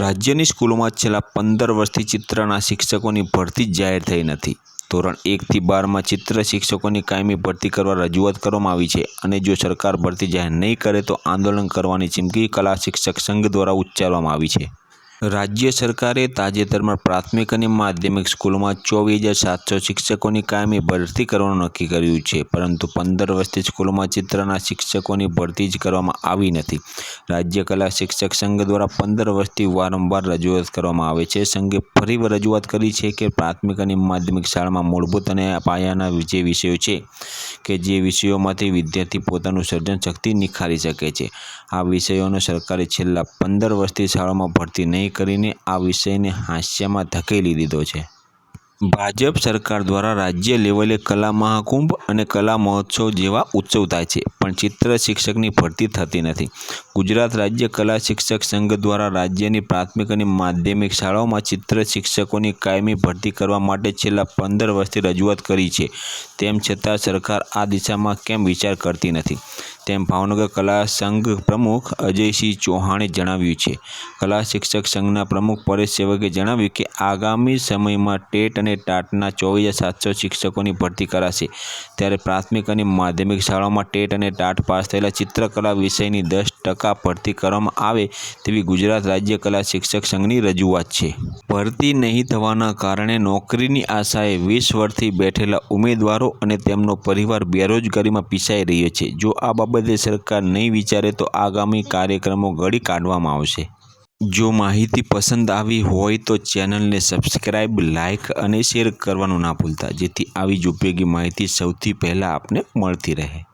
રાજ્યની સ્કૂલોમાં છેલ્લા પંદર વર્ષથી ચિત્રના શિક્ષકોની ભરતી જાહેર થઈ નથી. ધોરણ એકથી બારમાં ચિત્ર શિક્ષકોની કાયમી ભરતી કરવા રજૂઆત કરવામાં આવી છે અને જો સરકાર ભરતી જાહેર નહીં કરે તો આંદોલન કરવાની ચીમકી કલા શિક્ષક સંઘ દ્વારા ઉચ્ચારવામાં આવી છે. રાજ્ય સરકારે તાજેતરમાં પ્રાથમિક અને માધ્યમિક સ્કૂલોમાં ચોવીસ હજાર સાતસો શિક્ષકોની કાયમી ભરતી કરવાનું નક્કી કર્યું છે. પરંતુ પંદર વર્ષથી સ્કૂલોમાં ચિત્રના શિક્ષકોની ભરતી જ કરવામાં આવી નથી. રાજ્ય કલા શિક્ષક સંઘ દ્વારા પંદર વર્ષથી વારંવાર રજૂઆત કરવામાં આવે છે. સંઘે ફરી રજૂઆત કરી છે કે પ્રાથમિક અને માધ્યમિક શાળામાં મૂળભૂત અને પાયાના જે વિષયો છે કે જે વિષયોમાંથી વિદ્યાર્થી પોતાનું સર્જન શક્તિ નિખારી શકે છે. આ વિષયોનો સરકારે છેલ્લા પંદર વર્ષથી શાળામાં ભરતી નહીં કરીને આ વિષયને હાસ્યમાં ધકેલી દીધો છે. ભાજપ સરકાર દ્વારા રાજ્ય લેવલે કલા મહાકુંભ અને કલા મહોત્સવ જેવા ઉત્સવ થાય છે, પણ ચિત્ર શિક્ષકની ભરતી થતી નથી. ગુજરાત રાજ્ય કલા શિક્ષક સંઘ દ્વારા રાજ્યની પ્રાથમિક અને માધ્યમિક શાળાઓમાં ચિત્ર શિક્ષકોની કાયમી ભરતી કરવા માટે છેલ્લા પંદર વર્ષથી રજૂઆત કરી છે. તેમ છતાં સરકાર આ દિશામાં કેમ વિચાર કરતી નથી? તેમ ભાવનગર કલા સંઘ પ્રમુખ અજયસિંહ ચૌહાણે જણાવ્યું છે. કલા શિક્ષક સંઘના પ્રમુખ પરેશ સેવકે જણાવ્યું કે, આગામી સમયમાં ટેટ અને ટાટના ચોવીસ સાતસો શિક્ષકોની ભરતી કરાશે. ત્યારે પ્રાથમિક અને માધ્યમિક શાળાઓમાં ટેટ અને ટાટ પાસ થયેલા ચિત્રકલા વિષયની દસ ટકા ભરતી કરવામાં આવે તેવી ગુજરાત રાજ્ય કલા શિક્ષક સંઘની રજૂઆત છે. ભરતી નહીં થવાના કારણે નોકરીની આશાએ વીસ વર્ષથી બેઠેલા ઉમેદવારો અને તેમનો પરિવાર બેરોજગારીમાં પીસાઈ રહ્યો છે. જો આ બાબતે સરકાર નહીં વિચારે તો આગામી કાર્યક્રમો ઘડી કાઢવામાં આવશે. જો માહિતી પસંદ આવી હોય તો ચેનલને સબસ્ક્રાઈબ લાઇક અને શેર કરવાનું ના ભૂલતા, જેથી આવી જ ઉપયોગી માહિતી સૌથી પહેલાં આપને મળતી રહે.